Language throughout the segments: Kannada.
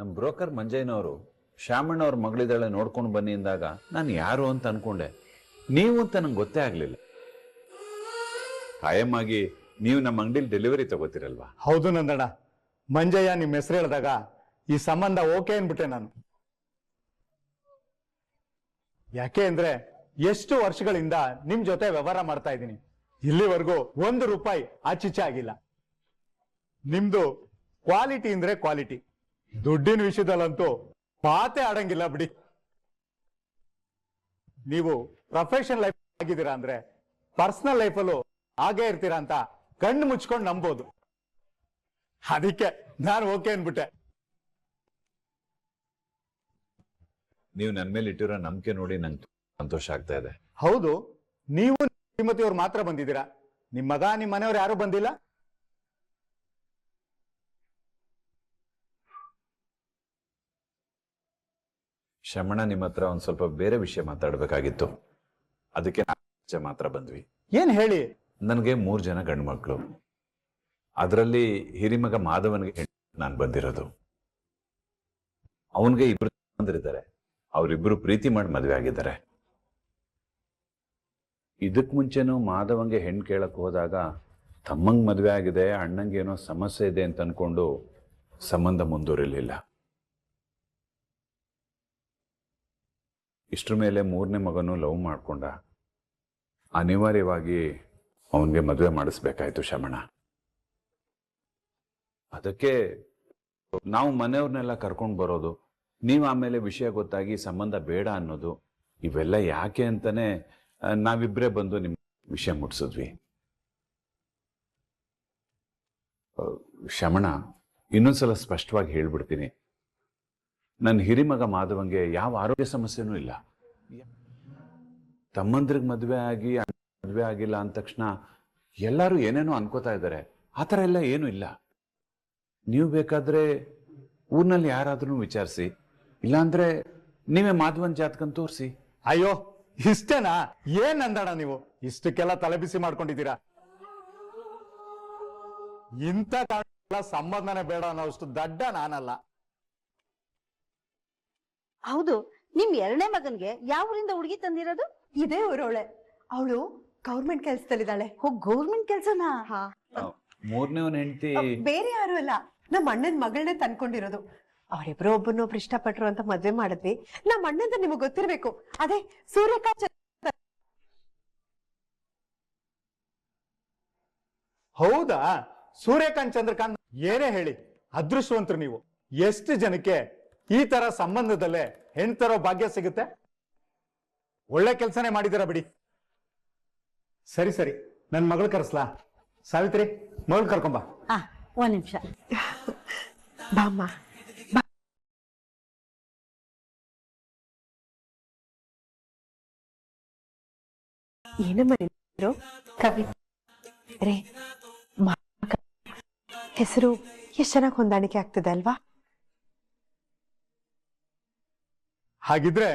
ನಮ್ಮ ಬ್ರೋಕರ್ ಮಂಜಯ್ಯನವರು ಶ್ಯಾಮಣ್ಣ ಅವ್ರ ಮಗಳಿದ್ದಾಳೆ ನೋಡ್ಕೊಂಡು ಬನ್ನಿ ಅಂದಾಗ ನಾನು ಯಾರು ಅಂತ ಅನ್ಕೊಂಡೆ. ನೀವು ಅಂತ ನಂಗೆ ಗೊತ್ತೇ ಆಗಲಿಲ್ಲ. ಆಗಿ ನೀವು ನಮ್ಮ ಅಂಗಡಿಲಿ ಡೆಲಿವರಿ ತಗೋತಿರಲ್ವಾ? ಹೌದು ನಂದಣ್ಣ. ಮಂಜಯ್ಯ ನಿಮ್ಮ ಹೆಸರು ಹೇಳಿದಾಗ ಈ ಸಂಬಂಧ ಓಕೆ ಅಂದ್ಬಿಟ್ಟೆ ನಾನು. ಯಾಕೆ ಅಂದ್ರೆ ಎಷ್ಟು ವರ್ಷಗಳಿಂದ ನಿಮ್ ಜೊತೆ ವ್ಯವಹಾರ ಮಾಡ್ತಾ ಇದ್ದೀನಿ. ಇಲ್ಲಿವರೆಗೂ ಒಂದು ರೂಪಾಯಿ ಆಚೀಚೆ ಆಗಿಲ್ಲ. ನಿಮ್ದು ಕ್ವಾಲಿಟಿ ಅಂದ್ರೆ ಕ್ವಾಲಿಟಿ. ದುಡ್ಡಿನ ವಿಷಯದಲ್ಲಂತೂ ಪಾತೆ ಆಡಂಗಿಲ್ಲ ಬಿಡಿ. ನೀವು ಪ್ರೊಫೆಷನಲ್ ಲೈಫ್ ಆಗಿದ್ದೀರಾ ಅಂದ್ರೆ ಪರ್ಸನಲ್ ಲೈಫಲ್ಲೂ ಹಾಗೇ ಇರ್ತೀರಾ ಅಂತ ಕಣ್ಣು ಮುಚ್ಕೊಂಡು ನಂಬೋದು. ಅದಕ್ಕೆ ನಾನು ಓಕೆ ಅನ್ಬಿಟ್ಟೆ. ನೀವು ನನ್ನ ಮೇಲೆ ಇಟ್ಟಿರೋ ನಂಬಿಕೆ ನೋಡಿ ನಂಗೆ ಸಂತೋಷ ಆಗ್ತಾ ಇದೆ. ಹೌದು ನೀವು ಶ್ರೀಮತಿ ಅವ್ರು ಮಾತ್ರ ಬಂದಿದ್ದೀರಾ? ನಿಮ್ಮ ಮಗ ನಿಮ್ಮ ಮನೆಯವ್ರು ಯಾರು ಬಂದಿಲ್ಲ? ಶಮಣ ನಿಮ್ಮ ಹತ್ರ ಒಂದು ಸ್ವಲ್ಪ ಬೇರೆ ವಿಷಯ ಮಾತಾಡಬೇಕಾಗಿತ್ತು. ಅದಕ್ಕೆ ನಾವ್ ಮಾತ್ರ ಬಂದ್ವಿ. ಏನ್ ಹೇಳಿ? ನನಗೆ ಮೂರು ಜನ ಗಂಡು ಮಕ್ಕಳು ಅದರಲ್ಲಿ ಹಿರಿಮಗ ಮಾಧವನಿಗೆ ನಾನು ಬಂದಿರೋದು. ಅವನಿಗೆ ಇಬ್ರು ಬಂದಿದ್ದಾರೆ ಅವರಿಬ್ರು ಪ್ರೀತಿ ಮಾಡಿ ಮದುವೆ ಆಗಿದ್ದಾರೆ. ಇದಕ್ ಮುಂಚೆನೂ ಮಾಧವಂಗೆ ಹೆಣ್ಣು ಕೇಳಕ್ ಹೋದಾಗ ತಮ್ಮಂಗ್ ಮದುವೆ ಆಗಿದೆ ಅಣ್ಣಂಗೆ ಏನೋ ಸಮಸ್ಯೆ ಇದೆ ಅಂತ ಅನ್ಕೊಂಡು ಸಂಬಂಧ ಮುಂದುವರಿಲಿಲ್ಲ. ಇಷ್ಟ್ರ ಮೇಲೆ ಮೂರನೇ ಮಗನೂ ಲವ್ ಮಾಡಿಕೊಂಡ, ಅನಿವಾರ್ಯವಾಗಿ ಅವನಿಗೆ ಮದುವೆ ಮಾಡಿಸ್ಬೇಕಾಯ್ತು ಶಮಣ ಅದಕ್ಕೆ ನಾವು ಮನೆಯವ್ರನ್ನೆಲ್ಲ ಕರ್ಕೊಂಡು ಬರೋದು, ನೀವು ಆಮೇಲೆ ವಿಷಯ ಗೊತ್ತಾಗಿ ಸಂಬಂಧ ಬೇಡ ಅನ್ನೋದು, ಇವೆಲ್ಲ ಯಾಕೆ ಅಂತಾನೆ ನಾವಿಬ್ಬರೇ ಬಂದು ನಿಮ್ಮ ವಿಷಯ ಮುಟ್ಸಿದ್ವಿ. ಶಮಣ ಇನ್ನೊಂದ್ಸಲ ಸ್ಪಷ್ಟವಾಗಿ ಹೇಳ್ಬಿಡ್ತೀನಿ. ನನ್ನ ಹಿರಿಮಗ ಮಾಧವಂಗೆ ಯಾವ ಆರೋಗ್ಯ ಸಮಸ್ಯೆನೂ ಇಲ್ಲ. ತಮ್ಮಂದ್ರಿಗೆ ಮದುವೆ ಆಗಿ, ಮದುವೆ ಆಗಿಲ್ಲ ಅಂದ ತಕ್ಷಣ ಎಲ್ಲರೂ ಏನೇನೋ ಅನ್ಕೋತಾ ಇದ್ದಾರೆ. ಆ ಥರ ಎಲ್ಲ ಏನೂ ಇಲ್ಲ. ನೀವು ಬೇಕಾದ್ರೆ ಊರ್ನಲ್ಲಿ ಯಾರಾದ್ರೂ ವಿಚಾರಿಸಿ. ಇಲ್ಲಾಂದ್ರೆ ನೀವೇ ಮಾಧವನ್ ಜಾತಕನ್ ತೋರಿಸಿ. ಅಯ್ಯೋ, ಇಷ್ಟೇನಾ? ಏನ್ ಅಂದಣ ನೀವು? ಇಷ್ಟಕ್ಕೆಲ್ಲ ತಲೆಬಿಸಿ ಮಾಡ್ಕೊಂಡಿದ್ದೀರಾ? ಇಂಥ ಸಂಬಂಧನೇ ಬೇಡ ಅನ್ನೋಷ್ಟು ದಡ್ಡ ನಾನಲ್ಲ. ಹೌದು ನಿಮ್ ಎರಡನೇ ಮಗನ್ಗೆ ಯಾವೂರಿಂದ ಹುಡುಗಿ ತಂದಿರೋದು? ಇದೇ ಊರವಳೆ ಅವಳು ಗೌರ್ಮೆಂಟ್ ಕೆಲ್ಸದಲ್ಲಿದ್ದಾಳೆ. ಹೋ ಗೌರ್ಮೆಂಟ್ ಕೆಲ್ಸನಾ? ಹಾ. ಮೂರನೇವನ್ ಹೆಂಡತಿ. ಬೇರೆ ಯಾರು ಅಲ್ಲ. ನಮ್ಮ ಅಣ್ಣನ ಮಗಳನ್ನೇ ತಂದ್ಕೊಂಡಿರೋದು. ಅವರಿಬ್ರು ಒಬ್ಬರನ್ನೊಬ್ರು ಇಷ್ಟಪಟ್ರು ಅಂತ ಮದ್ವೆ ಮಾಡಿದ್ವಿ. ನಮ್ಮ ಅಣ್ಣಂತ ನಿಮಗ್ ಗೊತ್ತಿರ್ಬೇಕು. ಅದೇ ಸೂರ್ಯಕಾಂತ್ ಚಂದ್ರ- ಹೌದಾ? ಸೂರ್ಯಕಾಂತ್ ಚಂದ್ರಕಾಂತ್ ಏನೇ ಹೇಳಿ ಅದೃಷ್ಟವಂತರು ನೀವು. ಎಷ್ಟು ಜನಕ್ಕೆ ಈ ತರ ಸಂಬಂಧದಲ್ಲೇ ಹೆಣ್ತರೋ ಭಾಗ್ಯ ಸಿಗುತ್ತೆ. ಒಳ್ಳೆ ಕೆಲಸನೇ ಮಾಡಿದಿರ ಬಿಡಿ. ಸರಿ ಸರಿ. ನನ್ ಮಗಳು ಕರೆಸ್ಲಾ? ಸಾವಿತ್ರಿ ಮಗಳು ಕರ್ಕೊಂಬ ಆ ಒಂದ್ ನಿಮಿಷ. ಬಾಮ್ಮ. ಏನಮ್ಮ ನಿನ್ ಕವಿ. ರೇ ಹೆಸರು ಎಷ್ಟು ಚೆನ್ನಾಗಿ ಹೊಂದಾಣಿಕೆ ಆಗ್ತದೆ ಅಲ್ವಾ? ಹಾಗಿದ್ರೆ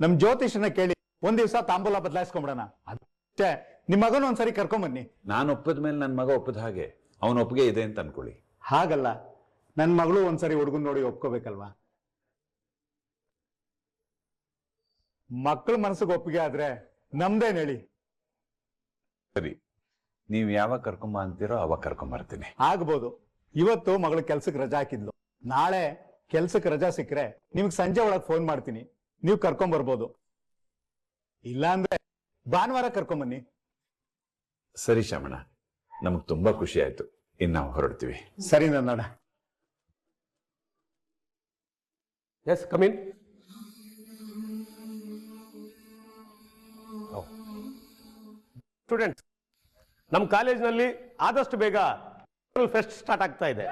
ನಮ್ ಜ್ಯೋತಿಷನ ಕೇಳಿ ಒಂದ್ ದಿವ್ಸ ತಾಂಬೂಲ ಬದಲಾಯಿಸ್ಕೊಂಬಿಡೋಣ. ಅಷ್ಟೇ ನಿಮ್ ಮಗನ ಒಂದ್ಸರಿ ಕರ್ಕೊಂಬನ್ನಿ. ನಾನು ಒಪ್ಪದ ಮೇಲೆ ನನ್ನ ಮಗ ಒಪ್ಪದ ಹಾಗೆ. ಅವನ ಒಪ್ಪಿಗೆ ಇದೆ ಅಂತ ಅನ್ಕೊಳ್ಳಿ. ಹಾಗಲ್ಲ ನನ್ ಮಗಳು ಒಂದ್ಸರಿ ಹುಡುಗನ್ ನೋಡಿ ಒಪ್ಕೋಬೇಕಲ್ವಾ? ಮಕ್ಕಳ ಮನಸ್ಸಿಗೆ ಒಪ್ಪಿಗೆ ಆದ್ರೆ ನಮ್ದೇನ್ ಹೇಳಿ? ಸರಿ ನೀವು ಯಾವಾಗ ಕರ್ಕೊಂಬ ಅಂತೀರೋ ಅವಾಗ ಕರ್ಕೊಂಬರ್ತೀನಿ. ಆಗ್ಬೋದು ಇವತ್ತು ಮಗಳ ಕೆಲ್ಸಕ್ಕೆ ರಜಾ ಹಾಕಿದ್ಲು. ನಾಳೆ ಕೆಲ್ಸಕ್ಕೆ ರಜಾ ಸಿಕ್ಕರೆ ನಿಮ್ಗೆ ಸಂಜೆ ಒಳಗೆ ಫೋನ್ ಮಾಡ್ತೀನಿ. ನೀವು ಕರ್ಕೊಂಡ್ ಬರ್ಬೋದು. ಇಲ್ಲ ಅಂದ್ರೆ ಭಾನುವಾರ ಕರ್ಕೊಂಬನ್ನಿ ಸರಿ ಶಮಣ ನಮಗ್ ತುಂಬಾ ಖುಷಿ ಆಯ್ತು. ಇನ್ನು ನಾವು ಹೊರಡ್ತೀವಿ. ಸರಿ ನನ್ನ ಎಸ್ ಕಮಿನ್ ಸ್ಟೂಡೆಂಟ್ಸ್ ನಮ್ಮ ಕಾಲೇಜ್ನಲ್ಲಿ ಆದಷ್ಟು ಬೇಗ ಫೆಸ್ಟ್ ಸ್ಟಾರ್ಟ್ ಆಗ್ತಾ ಇದೆ.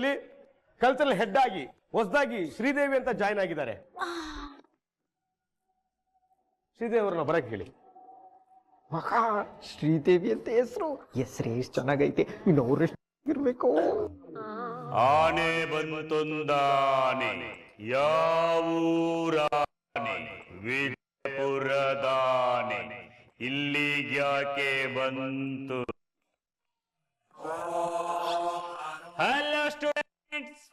ಕಾಲೇಜಲ್ಲಿ ಕಲ್ಚರಲ್ ಹೆಡ್ ಆಗಿ ಹೊಸದಾಗಿ ಶ್ರೀದೇವಿ ಅಂತ ಜಾಯ್ನ್ ಆಗಿದ್ದಾರೆ. ಶ್ರೀದೇವಿ ಅವ್ರನ್ನ ಬರಕ್ ಹೇಳಿ. ಮಹಾ ಶ್ರೀದೇವಿ ಅಂತ ಹೆಸರು. ಹೆಸರೇ ಎಷ್ಟು ಚೆನ್ನಾಗೈತೆ. ಇನ್ನು ಅವ್ರೆಷ್ಟು ಇರ್ಬೇಕು ಆನೆ ಬಂತೊಂದಾನೆ ಯಾವೂರಾನೆ ವಿಜಯಪುರದಾನೆ ಇಲ್ಲಿಗ್ಯಾಕೆ ಬಂತು ಹಲೋ ಸ್ಟೂಡೆಂಟ್ಸ್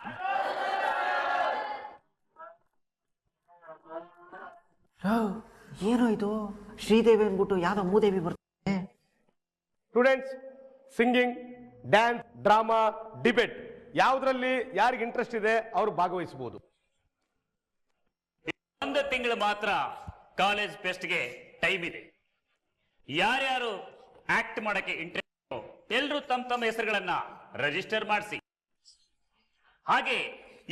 ಏನೋ ಇದು? ಶ್ರೀದೇವಿ ಅಂದ್ಬಿಟ್ಟು ಯಾವ್ದೋ ಮೂದೇವಿ ಬರ್ತದೆ. Students singing dance drama debate ಯಾವುದ್ರಲ್ಲಿ ಯಾರಿಗೆ ಇಂಟ್ರೆಸ್ಟ್ ಇದೆ ಅವರು ಭಾಗವಹಿಸಬಹುದು ಒಂದು ತಿಂಗಳು ಮಾತ್ರ ಕಾಲೇಜ್ ಫೆಸ್ಟ್ಗೆ ಟೈಮ್ ಇದೆ. ಯಾರ್ಯಾರು ಆಕ್ಟ್ ಮಾಡಕ್ಕೆ ಇಂಟ್ರೆಸ್ಟ್ ಎಲ್ಲರೂ ತಮ್ಮ ತಮ್ಮ ಹೆಸರುಗಳನ್ನ ರಿಜಿಸ್ಟರ್ ಮಾಡಿಸಿ. ಹಾಗೆ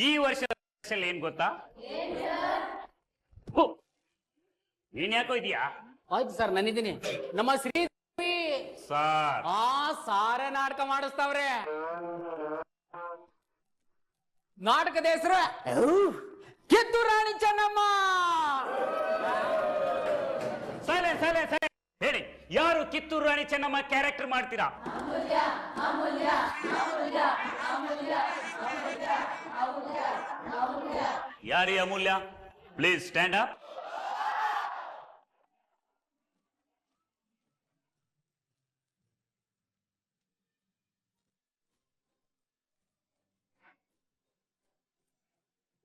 ಈ ವರ್ಷದ ಏನ್ ಗೊತ್ತಾ? ನೀನ್ ಯಾಕೋ ಇದೀಯಾ ಆಯ್ತು ಸರ್ ನಾನಿದ್ದೀನಿ ನಮ್ಮ ಶ್ರೀ ಸರ್. ಆ ಸಾರೆ ನಾಟಕ ಮಾಡಿಸ್ತಾವ್ರೆ. ನಾಟಕದ ಹೆಸರು ಕಿತ್ತು ರಾಣಿ ಚೆನ್ನಮ್ಮ. ಸಲೆ ಸಲೆ ಸಲೆ. ಹೇಳಿ ಯಾರು ಕಿತ್ತೂರು ರಾಣಿ ಚೆನ್ನಮ್ಮ ಕ್ಯಾರೆಕ್ಟರ್ ಮಾಡ್ತೀರಾ? ಯಾರಿ ಅಮೂಲ್ಯ? ಪ್ಲೀಸ್ ಸ್ಟ್ಯಾಂಡ್ ಅಪ್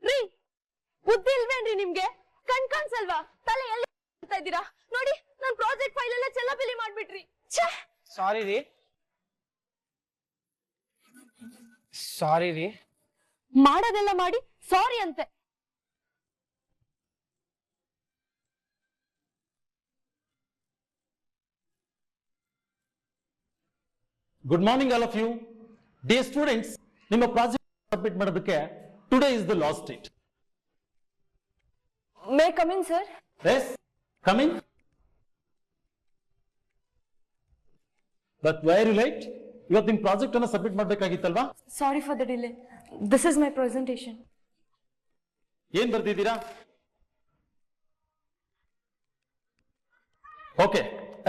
ರೀ ಬುದ್ಧಿ ಇಲ್ವೇನ್ರಿ ನಿಮ್ಗೆ? ಕಣ್ ಕಾಣ್ಸಲ್ವಾ? ತಲೆ ಎಲ್ಲಿ ಇದ್ದೀರಾ? ನೋಡಿ ನನ್ ಪ್ರಾಜೆಕ್ಟ್ ಫೈಲ್ ಎಲ್ಲ ಚೆಲ್ಲಪಿಲಿ ಮಾಡ್ಬಿಟ್ರಿ. ಛೇ! ಸಾರಿ ರೀ. ಸಾರಿ ರೀ. ಮಾಡೋದೆಲ್ಲ ಮಾಡಿ ಸಾರಿ ಅಂತೆ. Good morning all of you the students ನಿಮ್ಮ ಪ್ರಾಜೆಕ್ಟ್ ಸಬ್ಮಿಟ್ ಮಾಡೋದಕ್ಕೆ today is the last date may come in sir yes coming but why are you late ಇವತ್ತು ನಿಮ್ಮ ಪ್ರಾಜೆಕ್ಟ್ ಅನ್ನ submit ಮಾಡ್ಬೇಕಾಗಿತ್ತಲ್ವಾ? Sorry for the delay this is my presentation ಏನ್ ಬರ್ದಿದ್ದೀರಾ? Okay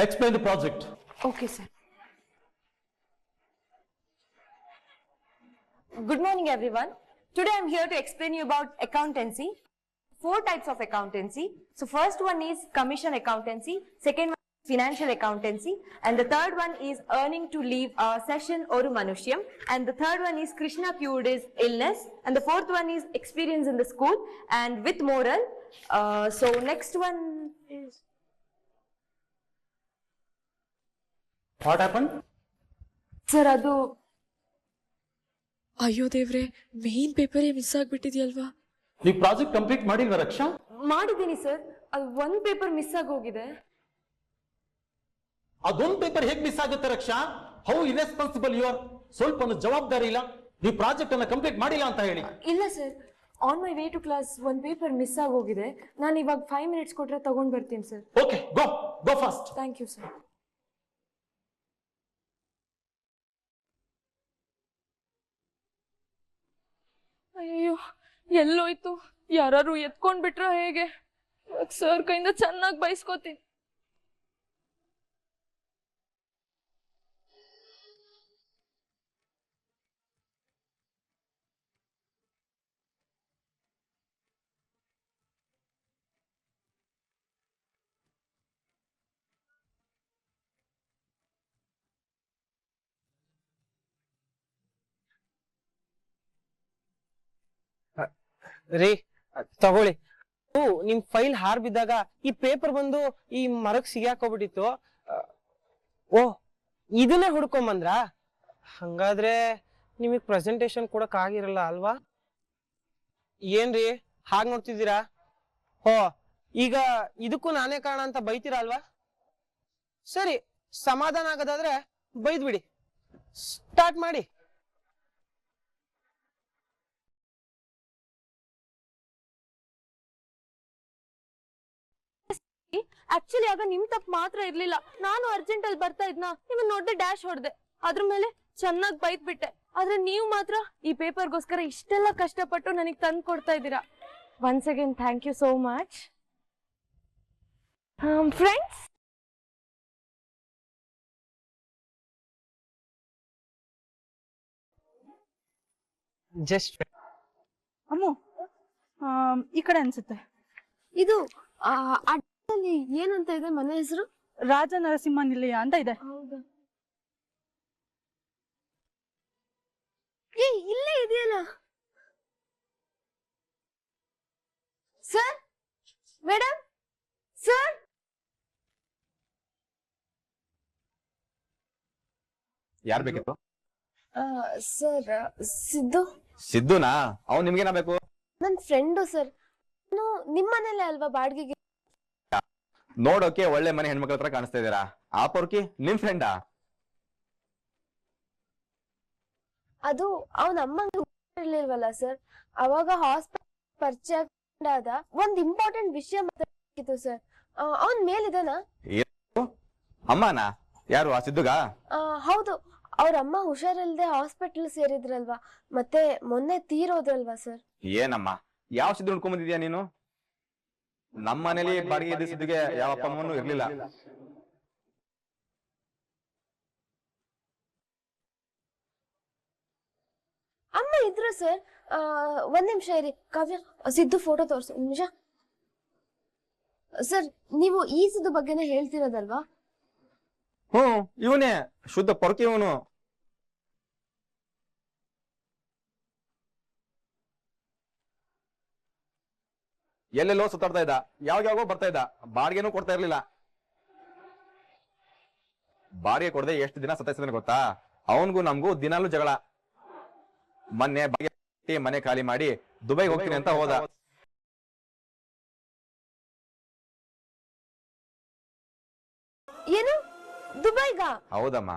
explain the project Okay, sir. Good morning, everyone. Today I'm here to explain you about accountancy. Four types of accountancy. So first one is commission accountancy, second one is financial accountancy, and the third one is earning to leave a session or manusham, and the third one is Krishna cured his illness, and the fourth one is experience in the school and with moral. Uh, so next one is what happen sir ಅದು ಅಯ್ಯೋ ದೇವ್ರೆ ಮೇನ್ ಪೇಪರೇ ಮಿಸ್ ಆಗ್ಬಿಟ್ಟಿದ್ಯಲ್ವಾ ನೀವು ಪ್ರಾಜೆಕ್ಟ್ ಕಂಪ್ಲೀಟ್ ಮಾಡಿಲ್ವಾ ರಕ್ಷಾ? ಮಾಡಿದ್ದೀನಿ ಸರ್. ಅದು ಒಂದ್ ಪೇಪರ್ ಮಿಸ್ ಆಗಿ ಹೋಗಿದೆ ಅದೊಂದು ಪೇಪರ್ ಹೇಗೆ ಮಿಸ್ ಆಗುತ್ತೆ Raksha? How irresponsible you are ಸ್ವಲ್ಪ ಜವಾಬ್ದಾರಿ ಇಲ್ಲ. ನೀವು ಪ್ರಾಜೆಕ್ಟ್ ಅನ್ನ ಕಂಪ್ಲೀಟ್ ಮಾಡಿಲ್ಲ ಅಂತ ಹೇಳಿ. ಇಲ್ಲ sir. On my way to class ಒಂದ್ ಪೇಪರ್ ಮಿಸ್ ಆಗಿ ಹೋಗಿದೆ ನಾನು ಇವಾಗ ಫೈವ್ ಮಿನಿಟ್ಸ್ ಕೊಟ್ರೆ ತಗೊಂಡ್ ಬರ್ತೀನಿ sir. Okay go go fast thank you sir ಅಯ್ಯೋ ಎಲ್ಲೋಯ್ತು. ಯಾರು ಎತ್ಕೊಂಡ್ ಬಿಟ್ರ ಹೇಗೆ? ಸರ್ ಕೈಯಿಂದ ಚೆನ್ನಾಗಿ ಬೈಸ್ಕೋತೀನಿ. ರೀ, ತಗೊಳ್ಳಿ. ನಿಮ್ ಫೈಲ್ ಹಾರ್ ಬಿದ್ದಾಗ ಈ ಪೇಪರ್ ಬಂದು ಈ ಮರಕ್ ಸಿಗಾಕೋಬಿಟ್ಟಿತ್ತು ಓ, ಇದನ್ನೇ ಹುಡ್ಕೊಂಬಂದ್ರ? ಹಂಗಾದ್ರೆ ನಿಮಗ್ ಪ್ರೆಸೆಂಟೇಶನ್ ಕೊಡಕ್ ಆಗಿರಲ್ಲ ಅಲ್ವಾ? ಏನ್ರಿ, ಹಾಗೆ ನೋಡ್ತಿದ್ದೀರಾ? ಓ ಈಗ ಇದಕ್ಕೂ ನಾನೇ ಕಾರಣ ಅಂತ ಬೈತೀರಾ ಅಲ್ವಾ? ಸರಿ, ಸಮಾಧಾನ ಆಗೋದಾದ್ರೆ ಬೈದ್ಬಿಡಿ. ಸ್ಟಾರ್ಟ್ ಮಾಡಿ. ಆಕ್ಚುಲಿ ಆಗ ನಿಮ್ ತಪ್ಪು ಮಾತ್ರ ಇರ್ಲಿಲ್ಲ. ನಾನು ಅರ್ಜೆಂಟ್ ಅಲ್ಲಿ ಬರ್ತಾ ಇದ್ನ ನಿಮ್ಮನ್ನ ನೋಡ್ದೆ ಡ್ಯಾಶ್ ಹೊಡೆದೆ. ಅದ್ರ ಮೇಲೆ ಚೆನ್ನಾಗಿ ಬೈತ್ ಬಿಟ್ಟೆ ಆದ್ರೆ ನೀವು ಮಾತ್ರ ಈ ಪೇಪರ್ಗೋಸ್ಕರ ಇಷ್ಟೆಲ್ಲ ಕಷ್ಟಪಟ್ಟು ನನಗೆ ತಂದು ಕೊಡ್ತಾ ಇದ್ದೀರಾ. Once again thank you so much friends just Ammu ಈ ಕಡೆ ಅನ್ಸುತ್ತೆ. ಇದು ಅಲ್ಲಿ ಏನಂತ ಇದೆ ಮನೆ ಹೆಸರು? ರಾಜ ನರಸಿಂಹ ನಿಲಯ ಅಂತ ಇದೆ. ಏ ಇಲ್ಲೇ ಇದೆಯಲ್ಲ? ಸರ್? Madam sir? ಯಾರ್ ಬೇಕಿತ್ತು? ಸರ್ ಸಿದ್ದು. ಸಿದ್ದುನಾ? ಅವ್ನು ನಿಮ್ಗೇನ ಬೇಕು? ನನ್ ಫ್ರೆಂಡು ಸರ್. ನಿಮ್ಮನೇಲೆ ಅಲ್ವಾ ಬಾಡಿಗೆಗೆ? ನೋಡೋಕೆ ಒಳ್ಳೆ ಮನೆ ಹೆಣ್ಮಕ್ಳ ಹತ್ರ ಕಾಣಿಸ್ತಾ ಇದ್ದೀರಾ? ಆ ಪೊರ್ಕಿ ನಿಮ್ ಫ್ರೆಂಡಾ ಅದು ಅವನ ಅಮ್ಮಂಗೆ ಇರ್ಲಿಲ್ವಲ್ಲ ಸರ್? ಅವಾಗ ಹಾಸ್ಪಿಟಲ್ ಪರಿಚಯ ಆದ ಒಂದ್ ಇಂಪಾರ್ಟೆಂಟ್ ವಿಷಯ ಮಾತಾಡ್ತಿತ್ತು ಸರ್. ಅವನ್ ಮೇಲಿದನ? ಅಮ್ಮನಾ? ಯಾರು ಆ ಸಿದ್ದುಗಾ? ಆ, ಹೌದು. ಅವ್ರ ಅಮ್ಮ ಹುಷಾರಿಲ್ದೆ ಹಾಸ್ಪಿಟಲ್ ಸೇರಿದ್ರಲ್ವಾ? ಮತ್ತೆ ಮೊನ್ನೆ ತೀರೋದ್ರಲ್ವಾ ಸರ್? ಏನಮ್ಮ? ಯಾವ ಸಿದ್ದು ಹುಡ್ಕೊಂಡ್ ಬಂದಿದ್ಯಾ ನೀನು? ನಮ್ಮ ಮನೇಲಿ ಬಾಡಿಗೆ ಇದ್ದ ಸಿದ್ದುಗೆ ಯಾವ ಅಪ್ಪ ಅಮ್ಮನೂ ಇರ್ಲಿಲ್ಲ. ಅಮ್ಮ ಇದ್ರು ಸರ್. ಒಂದ್ ನಿಮಿಷ ಇರಿ. ಕಾವ್ಯ ಸಿದ್ದು ಫೋಟೋ ತೋರ್ಸು. ಒಂದ್ ನಿಮಿಷ. ಸರ್ ನೀವು ಈ ಸಿದ್ದು ಬಗ್ಗೆನೇ ಹೇಳ್ತಿರೋದಲ್ವಾ? ಹ್ಮ್ ಇವನೇ. ಶುದ್ಧ ಪೊರಕೆ ಇವನು. ಎಲ್ಲೆಲ್ಲೋ ಸುತ್ತಾಡ್ತಾ ಇದ್ದ. ಯಾವಾಗ ಯಾವಾಗೋ ಬರ್ತಾ ಇದ್ದ. ಬಾಡಿಗೆನೂ ಕೊಡ್ತಾ ಇರ್ಲಿಲ್ಲ. ಬಾಡಿಗೆ ಕೊಡದೆ ಎಷ್ಟು ದಿನ ಸತಾಯಿಸಿದ್ರೆ ಗೊತ್ತಾ? ಅವನ್ಗೂ ನಮ್ಗೂ ದಿನಾಲೂ ಜಗಳ. ಮೊನ್ನೆ ಬಾಡಿಗೆ ಕಟ್ಟಿ ಮನೆ ಖಾಲಿ ಮಾಡಿ ದುಬೈಗೆ ಹೋಗ್ತೀನಿ ಅಂತ ಹೋದ. ಏನು? ದುಬೈಗ? ಹೌದಮ್ಮ.